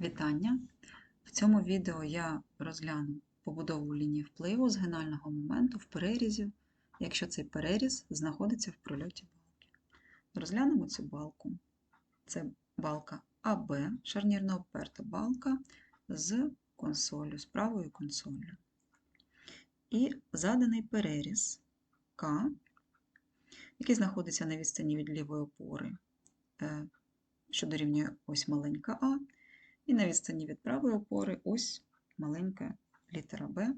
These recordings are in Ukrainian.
Вітання! В цьому відео я розгляну побудову лінії впливу згинального моменту в перерізі, якщо цей переріз знаходиться в прольоті балки. Розглянемо цю балку. Це балка АБ, шарнірно обперта балка з консолью, з правою консолью. І заданий переріз К, який знаходиться на відстані від лівої опори, е, що дорівнює ось маленька А, і на відстані від правої опори ось маленька літера Б,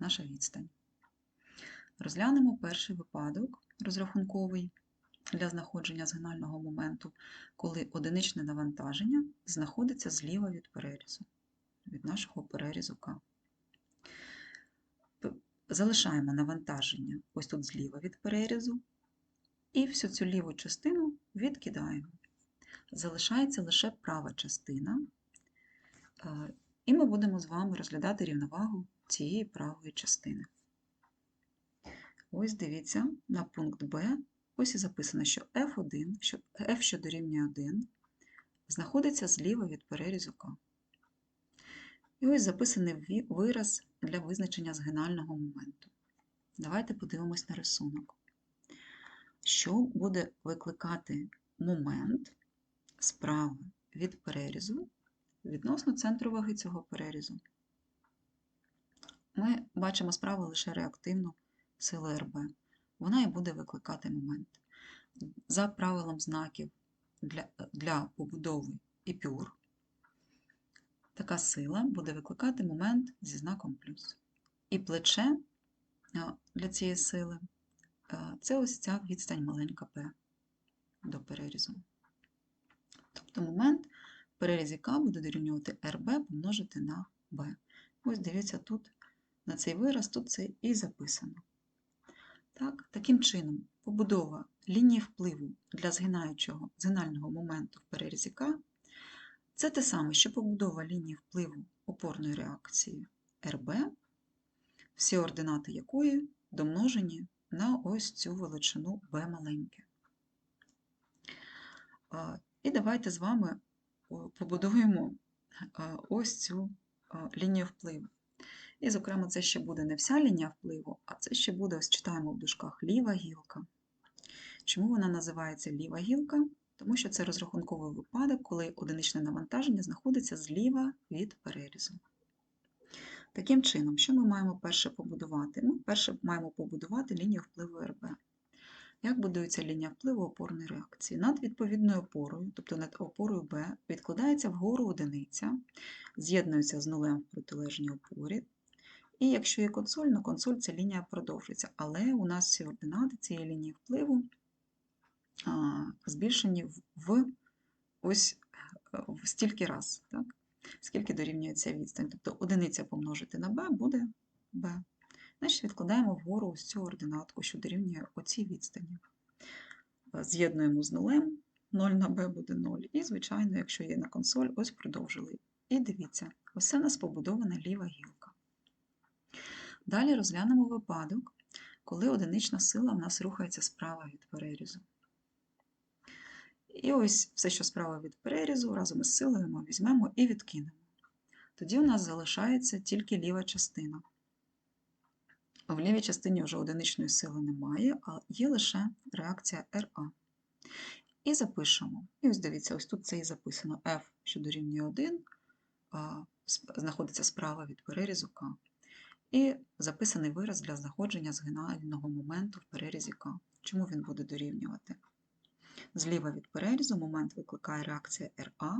наша відстань. Розглянемо перший випадок розрахунковий для знаходження згинального моменту, коли одиничне навантаження знаходиться зліва від перерізу, від нашого перерізу К. Залишаємо навантаження ось тут зліва від перерізу, і всю цю ліву частину відкидаємо залишається лише права частина, е, і ми будемо з вами розглядати рівновагу цієї правої частини. Ось дивіться на пункт Б. Ось і записано, що F1, що F, що дорівнює 1, знаходиться зліва від перерізу К. І ось записаний вираз для визначення згинального моменту. Давайте подивимось на рисунок. Що буде викликати момент справа від перерізу відносно центру ваги цього перерізу. Ми бачимо справа лише реактивну силу РБ. Вона і буде викликати момент. За правилом знаків для, для побудови іпюр, така сила буде викликати момент зі знаком плюс. І плече для цієї сили це ось ця відстань маленька П до перерізу. Тобто момент в перерізі К буде дорівнювати РБ помножити на Б. Ось дивіться, тут на цей вираз, тут це і записано. Так, Таким чином, побудова лінії впливу для згинаючого згинального моменту в перерізі К це те саме, що побудова лінії впливу опорної реакції РБ, всі ординати якої домножені на ось цю величину b маленьке. І давайте з вами побудуємо ось цю лінію впливу. І, зокрема, це ще буде не вся лінія впливу, а це ще буде, ось читаємо в дужках, ліва гілка. Чому вона називається ліва гілка? Тому що це розрахунковий випадок, коли одиничне навантаження знаходиться зліва від перерізу. Таким чином, що ми маємо перше побудувати? Ми перше маємо побудувати лінію впливу РБ. Як будується лінія впливу опорної реакції? Над відповідною опорою, тобто над опорою Б, відкладається вгору одиниця, з'єднується з нулем в протилежній опорі. І якщо є консоль, на консоль ця лінія продовжується. Але у нас всі ординати цієї лінії впливу збільшені в ось в стільки раз, так? скільки дорівнює ця відстань. Тобто одиниця помножити на b буде b. Значить, відкладаємо вгору ось цю ординатку, що дорівнює оцій відстані. З'єднуємо з нулем, 0 на b буде 0. І, звичайно, якщо є на консоль, ось продовжили. І дивіться, ось у нас побудована ліва гілка. Далі розглянемо випадок, коли одинична сила в нас рухається справа від перерізу. І ось все, що справа від перерізу, разом із силою ми візьмемо і відкинемо. Тоді у нас залишається тільки ліва частина. В лівій частині вже одиничної сили немає, а є лише реакція РА. І запишемо. І ось дивіться, ось тут це і записано F, що дорівнює 1, знаходиться справа від перерізу К. І записаний вираз для знаходження згинального моменту в перерізі К. Чому він буде дорівнювати? Зліва від перерізу момент викликає реакція РА,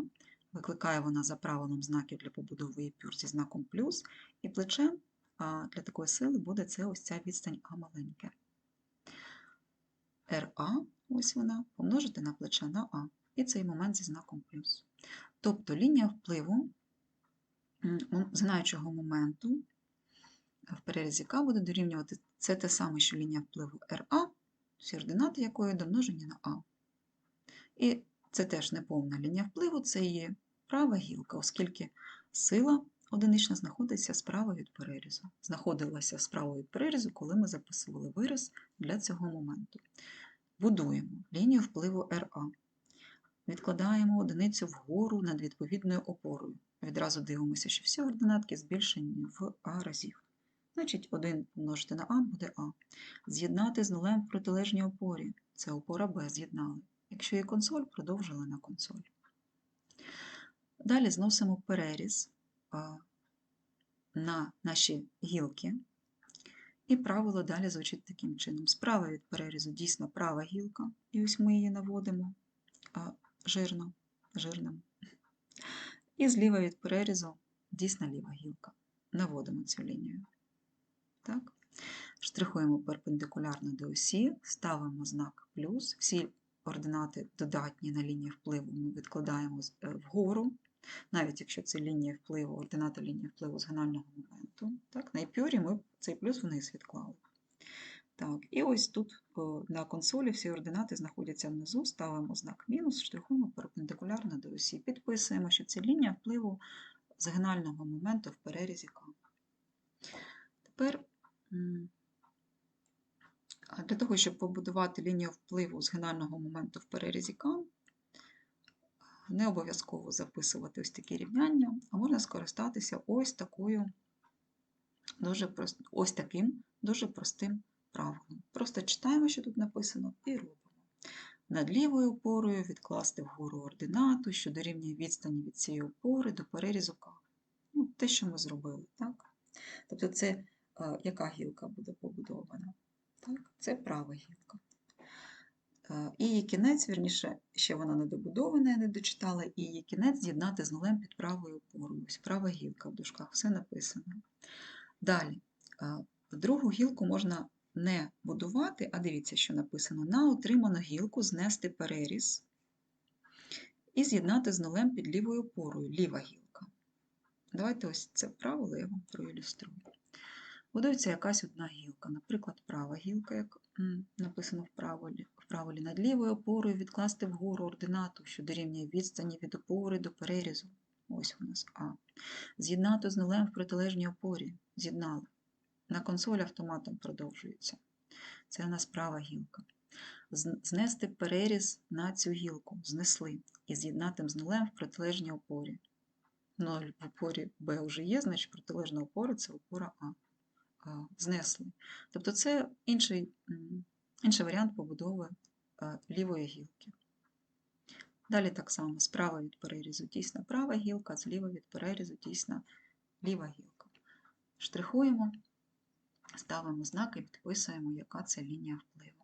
викликає вона за правилом знаків для побудови іпюр зі знаком плюс, і плече для такої сили буде це ось ця відстань А маленьке. РА, ось вона, помножити на плече на А, і цей момент зі знаком плюс. Тобто лінія впливу знаючого моменту в перерізі К буде дорівнювати це те саме, що лінія впливу РА, всі ординати якої домножені на А. І це теж неповна лінія впливу, це є права гілка, оскільки сила одинична знаходиться справа від перерізу. Знаходилася справа від перерізу, коли ми записували вираз для цього моменту. Будуємо лінію впливу РА. відкладаємо одиницю вгору над відповідною опорою. Відразу дивимося, що всі ординатки збільшені в а разів. Значить, 1 помножити на а буде а. З'єднати з нулем в протилежній опорі. Це опора Б з'єднали. Якщо є консоль, продовжили на консоль. Далі зносимо переріз на наші гілки. І правило далі звучить таким чином. Справа від перерізу дійсно права гілка, і ось ми її наводимо жирно, жирним. І зліва від перерізу дійсно ліва гілка. Наводимо цю лінію. Так? Штрихуємо перпендикулярно до осі, ставимо знак плюс. Всі ординати додатні на лінії впливу ми відкладаємо е, вгору, навіть якщо це лінія впливу, ординати лінії впливу згинального моменту. Так? На епюрі ми цей плюс вниз відклали. Так, і ось тут на консолі всі ординати знаходяться внизу, ставимо знак мінус, штрихуємо перпендикулярно до осі. Підписуємо, що це лінія впливу згинального моменту в перерізі К. Тепер для того, щоб побудувати лінію впливу згинального моменту в перерізі К, не обов'язково записувати ось такі рівняння, а можна скористатися ось такою дуже прост... ось таким дуже простим правилом. Просто читаємо, що тут написано, і робимо. Над лівою опорою відкласти вгору ординату, що дорівнює відстані від цієї опори до перерізу К. Ну, те, що ми зробили, так? Тобто це а, яка гілка буде побудована? Так? Це права гілка. І її кінець, вірніше, ще вона не добудована, я не дочитала, і її кінець з'єднати з нулем під правою опорою. Ось права гілка в дужках, все написано. Далі, другу гілку можна не будувати, а дивіться, що написано: на отриману гілку знести переріз і з'єднати з нулем під лівою опорою, ліва гілка. Давайте ось це правило я вам проілюструю. Будується якась одна гілка, наприклад, права гілка, як написано в правилі, в правилі над лівою опорою відкласти вгору ординату, що дорівнює відстані від опори до перерізу. Ось у нас А. З'єднати з нулем в протилежній опорі. З'єднали. На консолі автоматом продовжується. Це у нас права гілка. Знести переріз на цю гілку. Знесли. І з'єднати з нулем в протилежній опорі. Ноль в опорі Б вже є, значить протилежна опора це опора А. А, Знесли. Тобто це інший, інший варіант побудови лівої гілки. Далі так само справа від перерізу дійсно права гілка, зліва від перерізу тісна ліва гілка. Штрихуємо, ставимо знак і підписуємо, яка це лінія впливу.